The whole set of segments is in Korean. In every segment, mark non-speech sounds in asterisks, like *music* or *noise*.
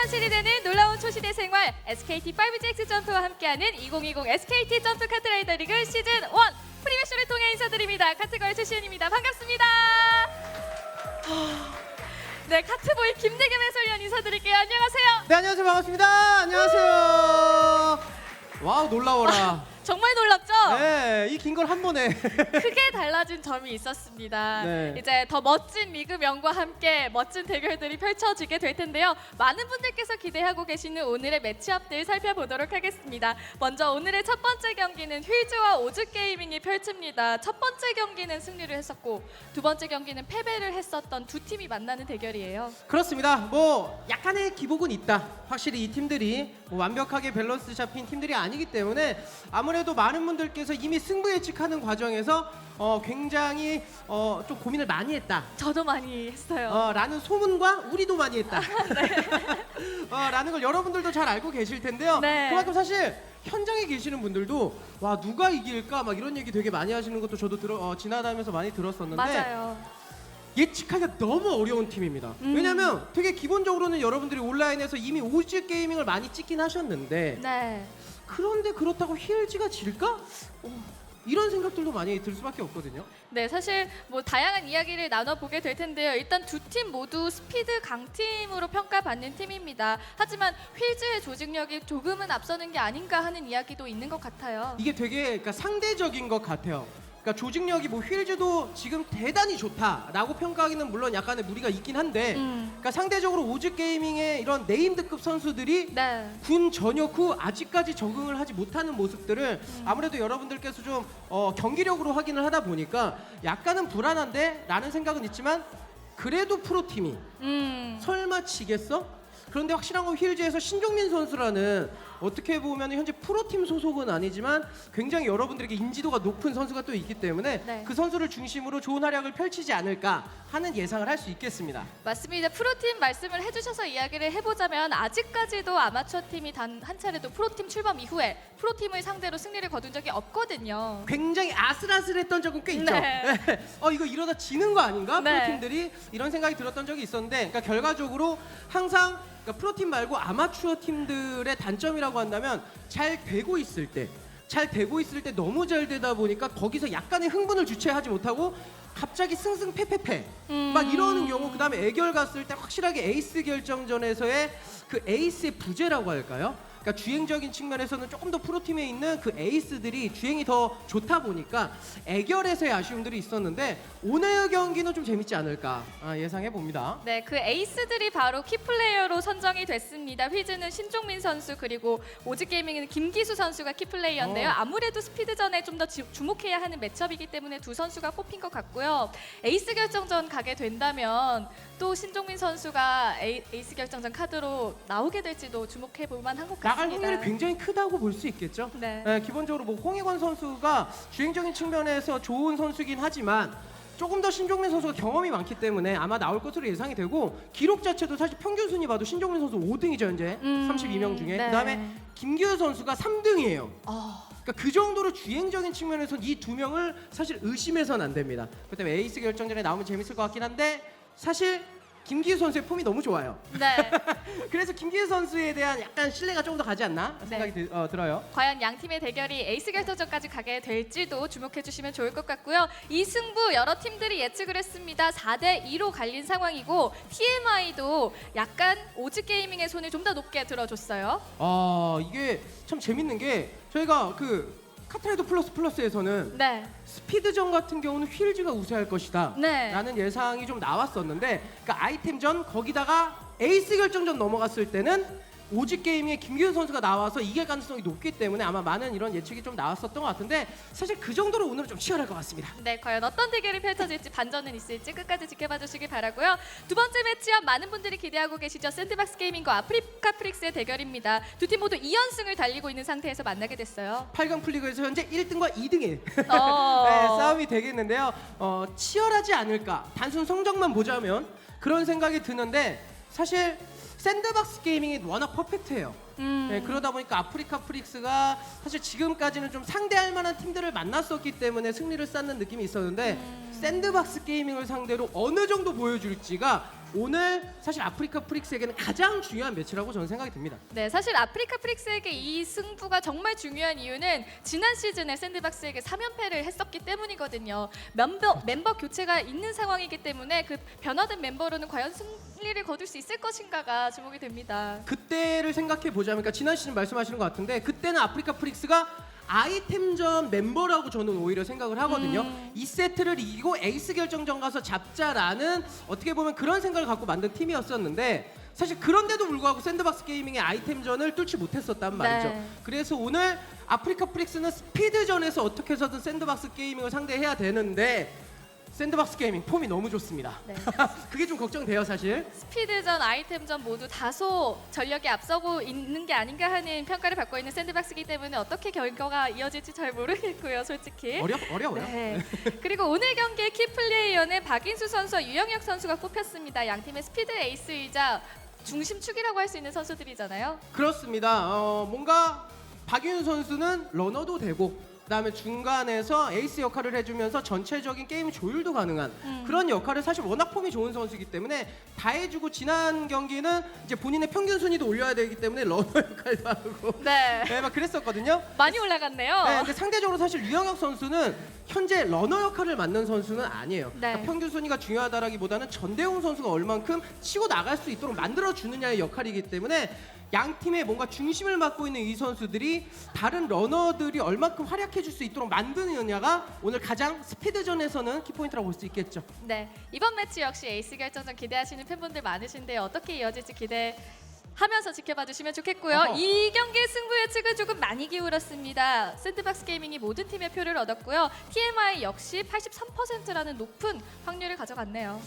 현실이 되는 놀라운 초시대 생활 SKT 5GX 점프와 함께하는 2020 SKT 점프 카트라이더 리그 시즌 1 프리미쇼를 통해 인사드립니다. 카트걸 최시연입니다. 반갑습니다. 네, 카트보이 김대겸 해설위원 인사드릴게요. 안녕하세요. 네 안녕하세요 반갑습니다 안녕하세요 와우 놀라워라 정말 놀랍죠? 네 이 긴 걸 한 번에 *laughs* 크게 달라진 점이 있었습니다. 네. 이제 더 멋진 리그명과 함께 멋진 대결들이 펼쳐지게 될 텐데요. 많은 분들께서 기대하고 계시는 오늘의 매치업들 살펴보도록 하겠습니다. 먼저 오늘의 첫 번째 경기는 휠즈와 오즈 게이밍이 펼칩니다. 첫 번째 경기는 승리를 했었고 두 번째 경기는 패배를 했었던 두 팀이 만나는 대결이에요. 그렇습니다 뭐 약간의 기복은 있다 확실히 이 팀들이 뭐 완벽하게 밸런스 잡힌 팀들이 아니기 때문에 아무래도 많은 분들께서 이미 승부 예측하는 과정에서 어, 굉장히 어, 좀 고민을 많이 했다 저도 많이 했어요. 어, 라는 소문과 우리도 많이 했다. *laughs* 네. 어, 라는 걸 여러분들도 잘 알고 계실 텐데요. 네. 그만큼 사실 현장에 계시는 분들도 와 누가 이길까 막 이런 얘기 되게 많이 하시는 것도 저도 들어, 어, 지나다니면서 많이 들었었는데 맞아요. 예측하기가 너무 어려운 팀입니다. 음. 왜냐면 되게 기본적으로는 여러분들이 온라인에서 이미 오즈 게이밍을 많이 찍긴 하셨는데 네. 그런데 그렇다고 힐즈가 질까? 어, 이런 생각들도 많이 들 수밖에 없거든요. 네, 사실 뭐 다양한 이야기를 나눠보게 될 텐데요. 일단 두 팀 모두 스피드 강팀으로 평가받는 팀입니다. 하지만 휠즈의 조직력이 조금은 앞서는 게 아닌가 하는 이야기도 있는 것 같아요. 이게 되게 그러니까 상대적인 것 같아요. 그러니까 조직력이 뭐 휠즈도 지금 대단히 좋다라고 평가하기는 물론 약간의 무리가 있긴 한데, 음, 그러니까 상대적으로 오즈 게이밍의 이런 네임드급 선수들이 네. 군 전역 후 아직까지 적응을 하지 못하는 모습들을 아무래도 여러분들께서 좀 어, 경기력으로 확인을 하다 보니까 약간은 불안한데라는 생각은 있지만 그래도 프로 팀이 음, 설마 지겠어? 그런데 확실한 건 힐즈에서 신종민 선수라는 어떻게 보면 현재 프로팀 소속은 아니지만 굉장히 여러분들에게 인지도가 높은 선수가 또 있기 때문에 네. 그 선수를 중심으로 좋은 활약을 펼치지 않을까 하는 예상을 할 수 있겠습니다. 맞습니다. 프로팀 말씀을 해주셔서 이야기를 해보자면 아직까지도 아마추어 팀이 단 한 차례도 프로팀 출범 이후에 프로팀을 상대로 승리를 거둔 적이 없거든요. 굉장히 아슬아슬했던 적은 꽤 있죠. 네. *laughs* 어 이거 이러다 지는 거 아닌가? 네. 프로팀들이 이런 생각이 들었던 적이 있었는데, 그러니까 결과적으로 항상 그러니까 프로팀 말고 아마추어 팀들의 단점이라고 한다면 잘 되고 있을 때, 잘 되고 있을 때 너무 잘 되다 보니까 거기서 약간의 흥분을 주체하지 못하고 갑자기 승승패패패 음. 막 이러는 경우 그다음에 애결 갔을 때 확실하게 에이스 결정전에서의 그 에이스의 부재라고 할까요? 그러니까 주행적인 측면에서는 조금 더 프로팀에 있는 그 에이스들이 주행이 더 좋다 보니까 애결에서의 아쉬움들이 있었는데 오늘 경기는 좀 재밌지 않을까 아, 예상해 봅니다. 네, 그 에이스들이 바로 키플레이어로 선정이 됐습니다. 휘즈는 신종민 선수 그리고 오즈게이밍은 김기수 선수가 키플레이어인데요. 어. 아무래도 스피드전에 좀 더 주목해야 하는 매첩이기 때문에 두 선수가 뽑힌 것 같고요. 에이스 결정전 가게 된다면 또 신종민 선수가 에이, 에이스 결정전 카드로 나오게 될지도 주목해 볼 만한 것 나갈 같 습니다. 확률이 굉장히 크다고 볼 수 있겠죠. 네. 네, 기본적으로 뭐 홍익원 선수가 주행적인 측면에서 좋은 선수긴 하지만 조금 더 신종민 선수가 경험이 많기 때문에 아마 나올 것으로 예상이 되고 기록 자체도 사실 평균 순위 봐도 신종민 선수 5등이죠 현재 음, 32명 중에 네. 그다음에 김기우 선수가 3등이에요. 어, 그러니까 그 정도로 주행적인 측면에서 이두 명을 사실 의심해서는 안 됩니다. 그다음에 에이스 결정전에 나오면 재밌을 것 같긴 한데 사실 김기우 선수의 폼이 너무 좋아요. 네. *laughs* 그래서 김기우 선수에 대한 약간 신뢰가 조금 더 가지 않나 네. 생각이 드- 어, 들어요. 과연 양 팀의 대결이 에이스 결정전까지 가게 될지도 주목해 주시면 좋을 것 같고요. 이 승부 여러 팀들이 예측을 했습니다. 4대 2로 갈린 상황이고 TMI도 약간 오즈 게이밍의 손을 좀 더 높게 들어줬어요. 아 이게 참 재밌는 게 저희가 그 카트라이더 플러스 플러스에서는 네. 스피드전 같은 경우는 휠즈가 우세할 것이다 네. 라는 예상이 좀 나왔었는데 그러니까 아이템전 거기다가 에이스 결정전 넘어갔을 때는 오지 게임의 김기훈 선수가 나와서 이길 가능성이 높기 때문에 아마 많은 이런 예측이 좀 나왔었던 것 같은데 사실 그 정도로 오늘은 좀 치열할 것 같습니다. 네, 과연 어떤 대결이 펼쳐질지 반전은 있을지 끝까지 지켜봐 주시길 바라고요. 두 번째 매치업 많은 분들이 기대하고 계시죠. 샌드박스 게이밍과 아프리카 프릭스의 대결입니다. 두 팀 모두 2연승을 달리고 있는 상태에서 만나게 됐어요. 8강 풀리그에서 현재 1등과 2등의 어. *laughs* 네, 싸움이 되겠는데요. 어, 치열하지 않을까. 단순 성적만 보자면 그런 생각이 드는데 사실 샌드박스 게이밍이 워낙 퍼펙트해요. 음. 네, 그러다 보니까 아프리카 프릭스가 사실 지금까지는 좀 상대할 만한 팀들을 만났었기 때문에 승리를 쌓는 느낌이 있었는데 샌드박스 게이밍을 상대로 어느 정도 보여줄지가 오늘 사실 아프리카 프릭스에게는 가장 중요한 매치라고 저는 생각이 듭니다. 네, 사실 아프리카 프릭스에게 이 승부가 정말 중요한 이유는 지난 시즌에 샌드박스에게 3연패를 했었기 때문이거든요. 멤버 멤버 교체가 있는 상황이기 때문에 그 변화된 멤버로는 과연 승리를 거둘 수 있을 것인가가 주목이 됩니다. 그때를 생각해 보자면 그러니까 지난 시즌 말씀하시는 것 같은데 그때는 아프리카 프릭스가 아이템전 멤버라고 저는 오히려 생각을 하거든요. 음. 이 세트를 이기고 에이스 결정전 가서 잡자라는 어떻게 보면 그런 생각을 갖고 만든 팀이었었는데 사실 그런데도 불구하고 샌드박스 게이밍의 아이템전을 뚫지 못했었단 말이죠. 네. 그래서 오늘 아프리카 프릭스는 스피드전에서 어떻게 해서든 샌드박스 게이밍을 상대해야 되는데 샌드박스 게이밍 폼이 너무 좋습니다. 네. *laughs* 그게 좀 걱정돼요, 사실. 스피드전, 아이템전 모두 다소 전력이 앞서고 있는 게 아닌가 하는 평가를 받고 있는 샌드박스이기 때문에 어떻게 결과가 이어질지 잘 모르겠고요, 솔직히. 어려 어려워요. 네. *laughs* 그리고 오늘 경기의 키 플레이어는 박인수 선수와 유영혁 선수가 뽑혔습니다. 양 팀의 스피드 에이스이자 중심축이라고 할 수 있는 선수들이잖아요. 그렇습니다. 어, 뭔가 박윤 선수는 러너도 되고 그다음에 중간에서 에이스 역할을 해주면서 전체적인 게임 조율도 가능한 음. 그런 역할을 사실 워낙 폼이 좋은 선수이기 때문에 다 해주고 지난 경기는 이제 본인의 평균 순위도 올려야 되기 때문에 러너 역할도 하고 *laughs* 네. 네, 막 그랬었거든요. 많이 올라갔네요. 네, 근데 상대적으로 사실 유영혁 선수는 현재 러너 역할을 맡는 선수는 아니에요. 네. 그러니까 평균 순위가 중요하다라기보다는 전대웅 선수가 얼만큼 치고 나갈 수 있도록 만들어 주느냐의 역할이기 때문에 양 팀의 뭔가 중심을 맡고 있는 이 선수들이 다른 러너들이 얼만큼 활약해 줄 수 있도록 만드느냐가 오늘 가장 스피드전에서는 키포인트라고 볼 수 있겠죠. 네. 이번 매치 역시 에이스 결정전 기대하시는 팬분들 많으신데 어떻게 이어질지 기대. 하면서 지켜봐 주시면 좋겠고요. 어허. 이 경기의 승부 예측은 조금 많이 기울었습니다. 샌드박스 게이밍이 모든 팀의 표를 얻었고요. TMI 역시 83%라는 높은 확률을 가져갔네요.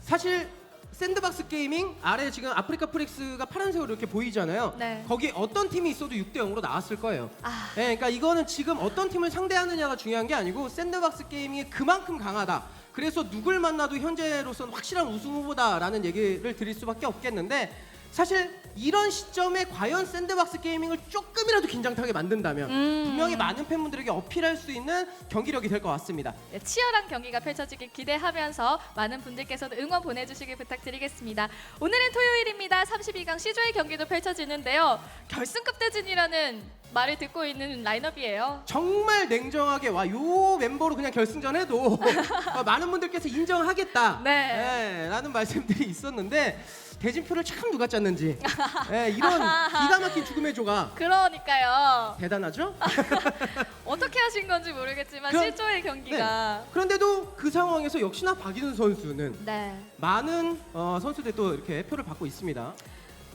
사실 샌드박스 게이밍 아래 지금 아프리카 프릭스가 파란색으로 이렇게 보이잖아요. 네. 거기 어떤 팀이 있어도 6대 0으로 나왔을 거예요. 아, 네, 그러니까 이거는 지금 어떤 팀을 상대하느냐가 중요한 게 아니고 샌드박스 게이밍이 그만큼 강하다. 그래서 누굴 만나도 현재로서는 확실한 우승 후보다라는 얘기를 드릴 수밖에 없겠는데 사실 이런 시점에 과연 샌드박스 게이밍을 조금이라도 긴장타게 만든다면 음. 분명히 많은 팬분들에게 어필할 수 있는 경기력이 될 것 같습니다. 네, 치열한 경기가 펼쳐지길 기대하면서 많은 분들께서도 응원 보내주시길 부탁드리겠습니다. 오늘은 토요일입니다. 32강 C조의 경기도 펼쳐지는데요. 결승급 대진이라는 말을 듣고 있는 라인업이에요. 정말 냉정하게 와 요 멤버로 그냥 결승전 해도 *laughs* 어, 많은 분들께서 인정하겠다. 네. 라는 말씀들이 있었는데 대진표를 참 누가 짰는지 네, *laughs* 이런 기가 *laughs* 막힌 죽음의 조가 그러니까요. 대단하죠? *laughs* 어떻게 하신 건지 모르겠지만 그럼- 실조의 경기가 그런데도 그 상황에서 역시나 박인훈 선수는 네. 많은 어, 선수들이 또 이렇게 표를 받고 있습니다.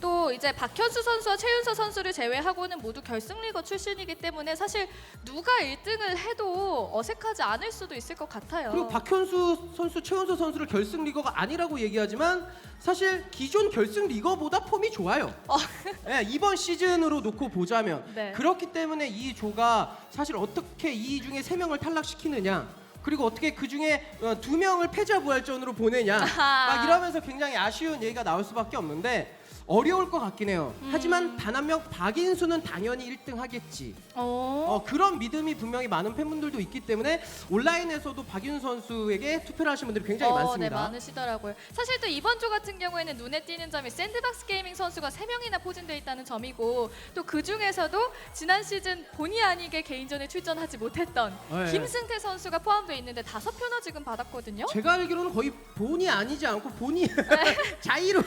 또 이제 박현수 선수와 최윤서 선수를 제외하고는 모두 결승 리거 출신이기 때문에 사실 누가 1등을 해도 어색하지 않을 수도 있을 것 같아요. 그리고 박현수 선수, 최원서 선수를 결승 리거가 아니라고 얘기하지만 사실 기존 결승 리거보다 폼이 좋아요. *laughs* 어. 네, 이번 시즌으로 놓고 보자면 네. 그렇기 때문에 이 조가 사실 어떻게 이 중에 세 명을 탈락시키느냐. 그리고 어떻게 그 중에 어, 두 명을 패자 부활전으로 보내냐 아하. 막 이러면서 굉장히 아쉬운 얘기가 나올 수밖에 없는데 어려울 것 같긴 해요. 음. 하지만 단 한 명 박인수는 당연히 1등 하겠지. 어? 어, 그런 믿음이 분명히 많은 팬분들도 있기 때문에 온라인에서도 박윤 선수에게 투표를 하신 분들이 굉장히 어, 많습니다. 네, 많으시더라고요. 사실 또 이번 조 같은 경우에는 눈에 띄는 점이 샌드박스 게이밍 선수가 세명이나 포진되어 있다는 점이고 또 그 중에서도 지난 시즌 본의 아니게 개인전에 출전하지 못했던 네. 김승태 선수가 포함되어 있는데 다섯 표나 지금 받았거든요. 제가 알기로는 거의 본이 아니지 않고 본이 *laughs* 자의로 에,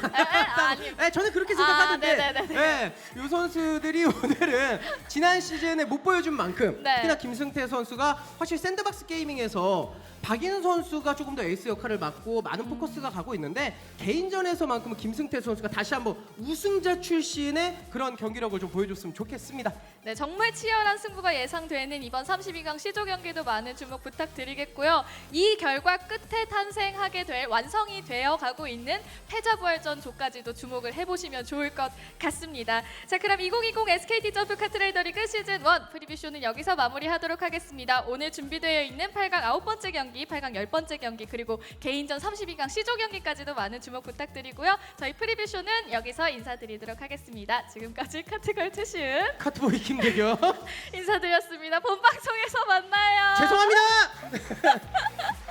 아니. 네, 저는 그렇게 아, 생각하는데 네네네네. 네, 이 선수들이 *laughs* 오늘은 지난 시즌에 못 보여준 만큼 네. 특히나 김승태 선수가 확실히 샌드박스 게이밍에서 박인 선수가 조금 더 에이스 역할을 맡고 많은 음. 포커스가 가고 있는데 개인전에서만큼은 김승태 선수가 다시 한번 우승자 출신의 그런 경기력을 좀 보여줬으면 좋겠습니다. 네, 정말 치열한 승부가 예상되는 이번 32강 시조 경기도 많은 주목 부탁드리겠고요. 이 결과 끝에 탄생하게 될 완성이 되어 가고 있는 패자부활전 조까지도 주목을 해보시면 좋을 것 같습니다. 자, 그럼 2020 SKT 점프 카트라이더 리그 시즌 1 프리뷰쇼는 여기서 마무리하도록 하겠습니다. 오늘 준비되어 있는 8강 9번째 경기, 8강 10번째 경기, 그리고 개인전 32강 시조 경기까지도 많은 주목 부탁드리고요. 저희 프리뷰 쇼는 여기서 인사드리도록 하겠습니다. 지금까지 카트걸 투시은 *laughs* 카트보이 김대경 인사드렸습니다. 본 방송에서 만나요. 죄송합니다. *laughs*